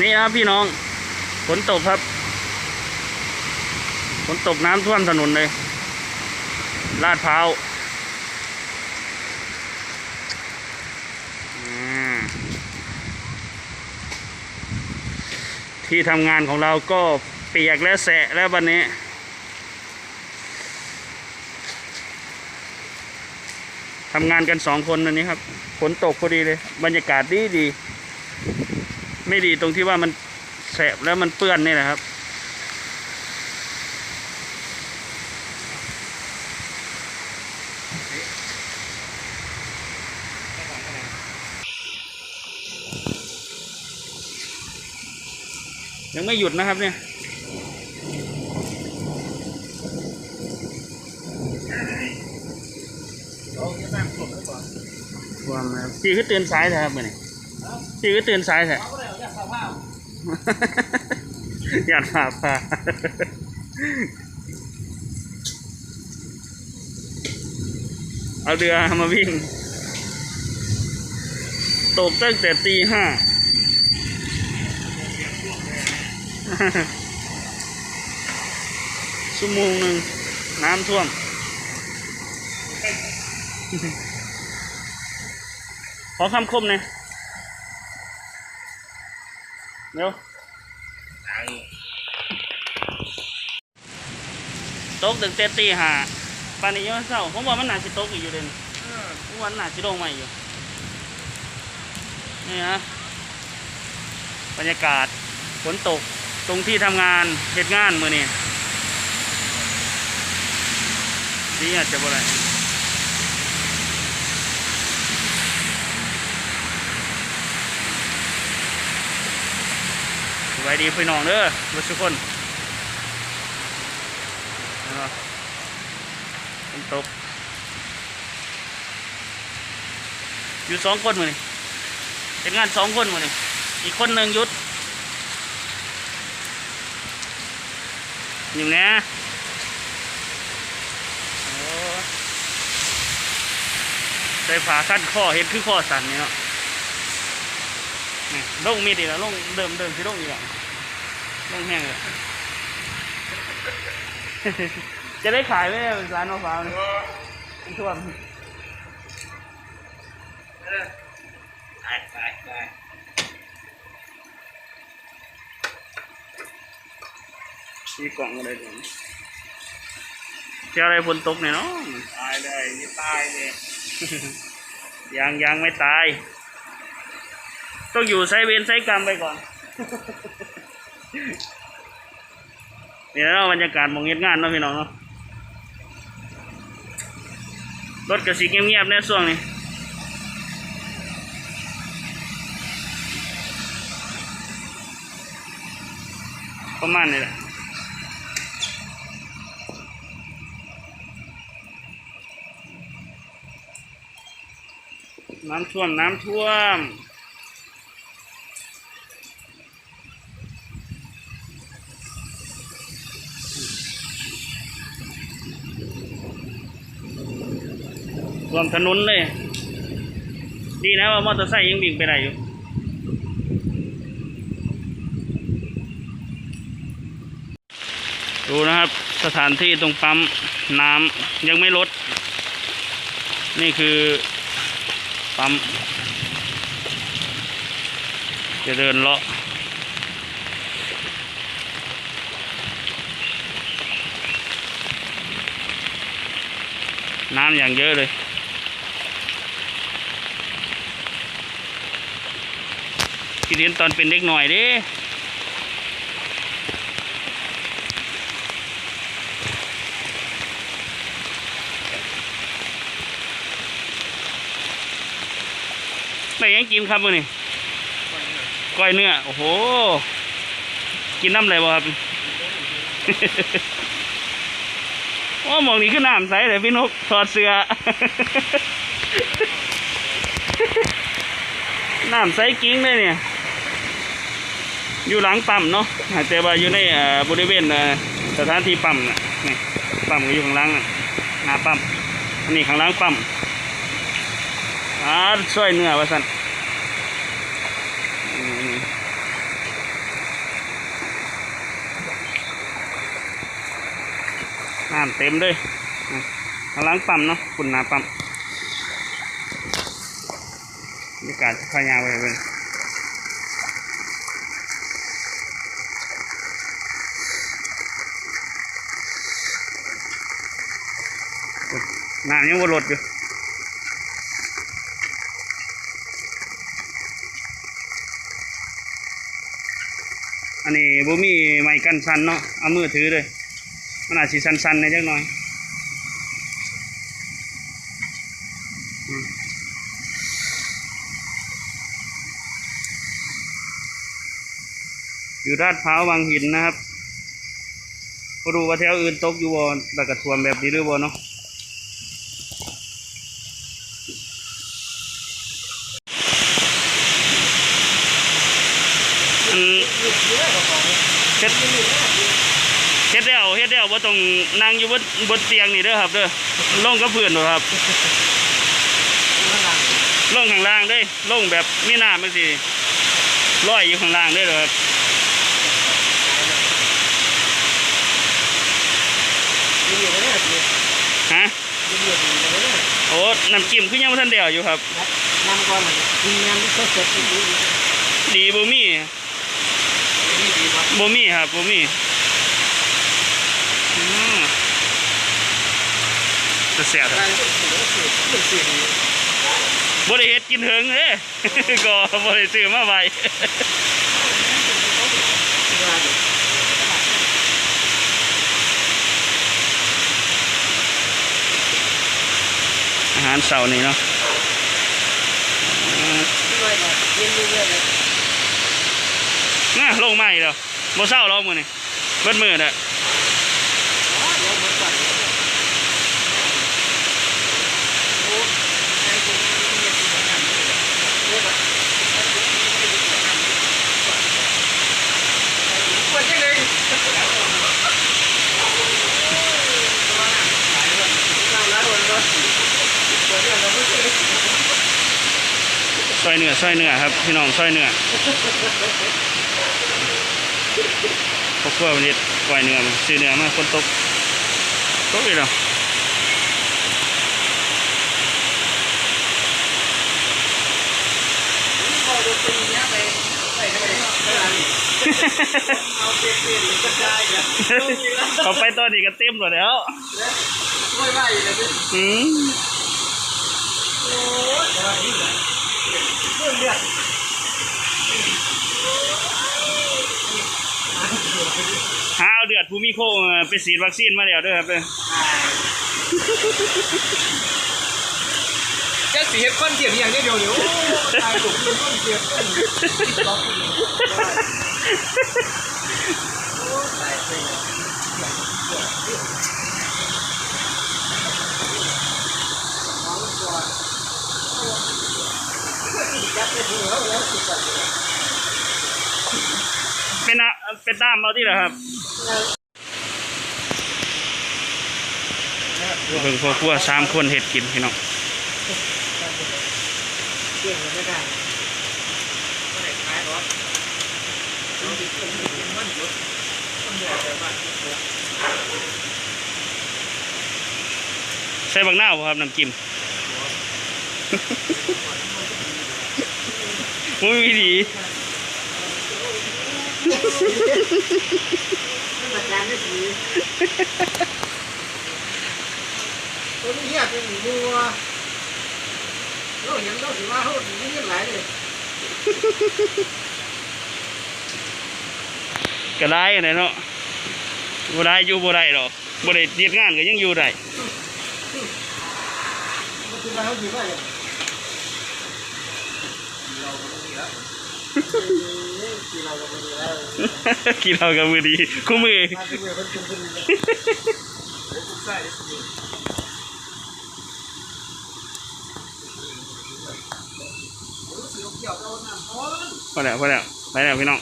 นี่ครับพี่น้องฝนตกครับฝนตกน้ำท่วมถนนเลย ลาดพร้าวที่ทำงานของเราก็เปียกและแสะแล้ววันนี้ ทำงานกันสองคนวันนี้ครับฝนตกพอดีเลย บรรยากาศดีดี ไม่ดีตรงที่ว่ามันแสบแล้วมันเปื้อนนี่แหละครับ ยังไม่หยุดนะครับเนี่ยความนะครับพี่ก็ตื่นสายแท้ครับมื่อนี้พี่ก็ตื่นสายแท้ อยากหาปลาเอาเรือมาวิ่ง ตกตั้งแต่ตีห้าชั่วโมงหนึ่งน้ำท่วม ขอคำคมหน่อย เดี๋ยวตกตึกเตตีหาปานนี้ยังไม่เศร้าผมว่ามันหนาสิตกอีกอยู่เด่นผมว่ามันหนาสิลงมาอยู่นี่ฮะบรรยากาศฝนตกตรงที่ทำงานเหตุงานมือนี่ดีอาจจะบ่ไร สวัสดีพี่น้องเด้อทุกคนนะครับฝนตก อยู่สองคนมือนี่เป็นงานสองคนมือนี่อีกคนหนึ่งยุดอยู่นะโอ้ใส่ผ้าคัดข้อเห็นคือข้อสั่นนี่เนาะนี่ลงมีดอีกแล้วลงเดิมเดิมที่ลงอีกแล้ว แห้งเลยจะได้ขายไหมเนี่ยร้านมะพร้าวนี่มันท่วมได้ได้ได้มีกล่องอะไรเดี๋ยวนี้เจ้าอะไรฝนตกเนี่ยเนาะตายเลยนี่ตายเลยยังยังไม่ตาย ต้องอยู่ไซเวนไซกรรมไปก่อน นี่แล้วบรรยากาศมองเงียบงานเนาะพี่น้องเนาะรถกระสีเงียบๆเนี่ยช่วงนี้ประมาณนี้แหละน้ำท่วม น้ำท่วม ท่วมถนนเลย ดีนะว่ามอเตอร์ไซค์ยังวิ่งไปได้อยู่ดูนะครับสถานที่ตรงปั๊มน้ำยังไม่ลด นี่คือปั๊มจะเดินเลาะน้ำอย่างเยอะเลย คิดเห็นตอนเป็นเด็กหน่อยดิไม่ยังกินครับมือนี่ก้อยเนื้อ โอ้โห กินน้ำอะไรบ่ครับ โอ้หมองนี้คือน้ำใสเลยพี่นกถอดเสื้อ น้ำใสกิ้งเลยเนี่ย อยู่หลังปั๊มเนาะแต่ว่าอยู่ในบริเวณสถานที่ปั๊มนะนี่ปั๊มก็อยู่ข้างล่างหน้าปั๊มนี่ข้างล่างปั๊มอ่าช่วยเนื้อว่าสันน้ำเต็มเลยข้างล่างปั๊มเนาะปุ่นหน้าปั๊มบรรยากาศพายาไปเลย น้ำยังวนรถอยู่อันนี้บ่มีไม้กันสันเนาะเอามือถือเลยมันอาจสิสั่นๆในอยจักหน่อยอยู่ราดพร้าววังหินนะครับก็รู้ว่าแถวอื่นตกอยู่บ่แต่กระทวมแบบนี้หรือบ่เนาะ อันเฮ็ดเฮ็ดแล้ วเฮ็ดแล้วบ่ต้องนั่งอยู่บนบนเตียงนี่เด้อครับเด้อลงกับพื้นเด้อครับลงข้างล่างเด้ยลงแบบมีน้ำจังซี่ลอยอยู่ข้างล่างเด้อเด้อครับฮะโอ้น้ำจิ้มคือยังบ่ทันเดียวอยู่ครับน้ำก่อนเลยกินน้ำที่สดสดดีดีดีบ่มีบ่มีครับบ่มี อืมจะเสียอะไรก็ถือว่าถือถือสื่อดีบ่ได้เฮ็ดกินเถิงเด้ก็บ่ได้ซื้อมาไว้เวลาอยู่อาหารเช้านี่เนาะอืมด้วยเลยเย็นด้วยเลยน่ะลงมาอีกแล้วบ่เช้าแล้วมื้อนี้เบิดมื้อน่ะอ๋อเดี๋ยวเหมือนกันโอ้ไอ้คนนี้มีอะไรที่ทำเยอะแบบปวดจังเลยหลายวันก็ปวดเรื่องเราไม่เคย ซอยเนื้อซอยเนื้อครับพี่น้องซอยเนื้อพวกพวกวันนี้ปล่อยเนื้อมาซื้อเนื้อมาคนตกตกอีกแล้วพอดูตีเนี้ยไปไปทำไมไม่ร้านนี้เอาเปลี่ยนเปลี่ยนก็ได้เนี่ยเอาไปตอนนี้ก็เต็มหมดแล้วไม่ไหวเลยพี่อืม โอ้ยสวัสดีครับเรื่องเลือด หาเอาเดภูมิโคไปฉีดวัคซีนมาแล้วด้วยครับเด้อจะสีเห็ดก้อนเกียบอย่างเดียวเดี๋ยวตายถูกก้อนเกียบก้อนโอ้ตายไปจับไปถึงแล้วแล้วสิบบาทเป็นอะเป็นตามเอาที่เหรอครับ เพิ่งพอครัวสามคนเห็ดกินพี่น้องเก่งไม่ได้ไม่ได้ขายหรอกเราติดเงินมันหยุดมันเหนื่อยแต่ว่าใส่บักหน้าบ่ครับน้ำจิ้มมุ้ยดี ไม่มาจานได้สีตัวนี้เหี้ยเป็นหมูวัวเราเห็นเราถือว่าเขาดีนี่หลายเลยก็ได้อันไหนเนาะบ่ได้อยู่บ่ได้หรอกบ่ได้เฮ็ดงานก็ยังอยู่ได้ กินเขาดีมากเลยที่เราก็ไม่ดีแล้วกินเรากับมือดีคู่มือมาที่เมืองเป็นคนดีเลยใช่ดีรู้สึกเกี่ยวกับน้ำร้อนพอแล้วพอแล้วไปแล้วพี่น้อง